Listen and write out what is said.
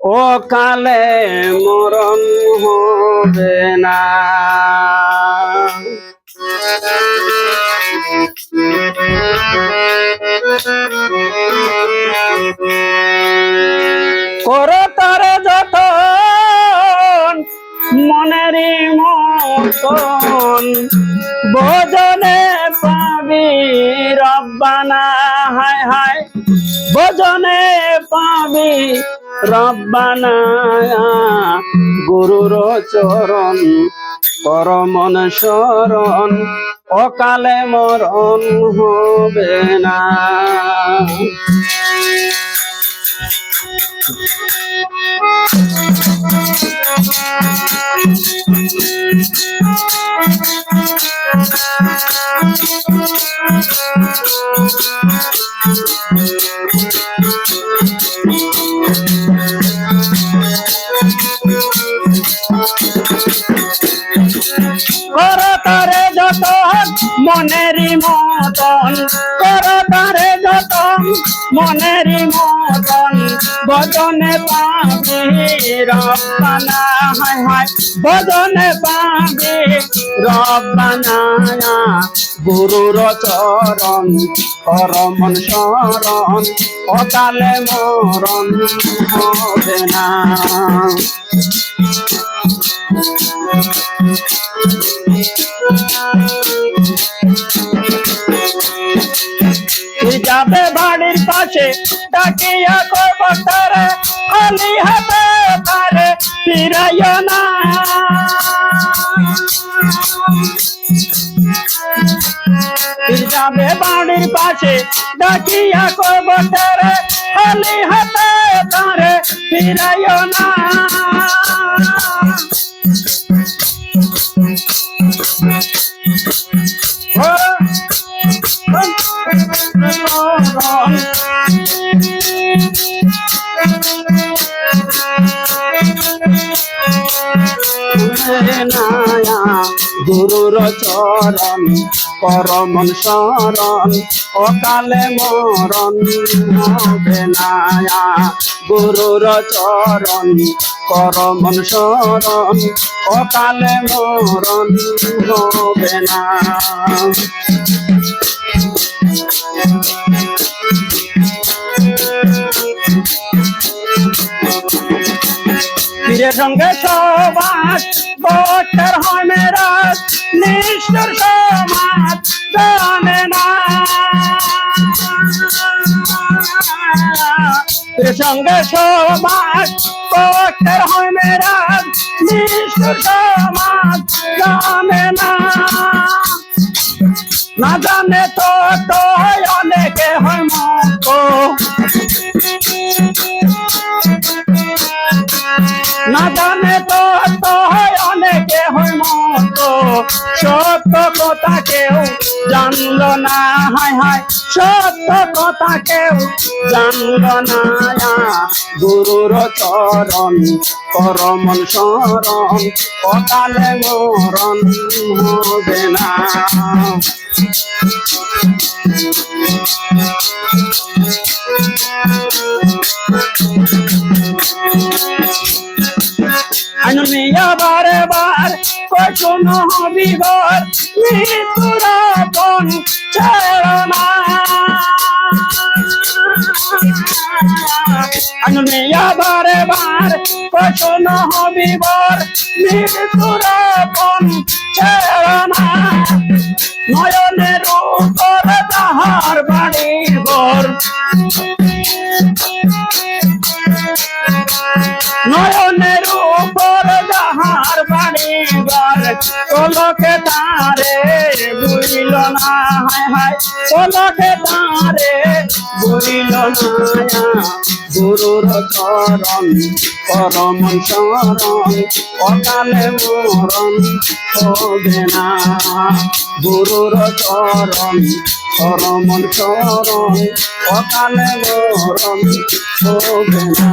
ও কালে মরণ হবে না। করো তারে যত মনেরই মতন, ভোজনে পাবি রব্বানা। হায় হায়, ভোজনে পাবি রব্বানা গুরুর চরণ পরমন শরণ অকালে মরণ হবে না। কর মনেরই মতন কর তারে যত মনেরই মতন ভজনে পাবি রব্বানা, হায় হায়। ভজনে পাবি রব্বানা, গুরুর চরণ করমন শরণ, অকালে মরণ হবে না। যাবে বাড়ির পাশে ডাকিয়া করব তারে খালি হাতে তারে ফিরাইও না তুই যাবে বাড়ির পাশে ডাকিয়া করব তারে খালি হাতে তারে ফিরাইও না গুরুর চরণ, পরম শরণ, অকালে মরণ হবে নায়া। গুরুর চরণ করম শরণ, অকালে মরণ হবে না পীরের সঙ্গে সমাজ বটার হয় মেরা নিষ্ঠুর সমাজ জানে না। পীরের সঙ্গে সমাজ বটার হয় মেরা নিষ্ঠুর সমাজ জানে না। না জানে তো তো অনেকে হয় মত না জানে তো তো হয় অনেকে হয় মত সত্য কথা কেউ জানলো না, হায় হায়। সত্য কথা কেউ জানলো না গুরুর চরণ পরমন শরণ, অকালে মরণ হবে না। আনমিয়া বারে বার কখন হবি ঘর? মৃত্যুর আপন ছেড়না আনমিয়া বারে বার কখন হবি ঘর? মৃত্যুর আপন ছেড়না নয়নের উপর তাহার বাড়ির ঘর। কলকে তারে বুঝিল না, হায় হায়। কলকে তারে বুঝিল না, গুরুর চরণ, পরম শরণ অকালে মরণ হবে না। গুরুর চরণ, পরম শরণ অকালে মরণ হবে না।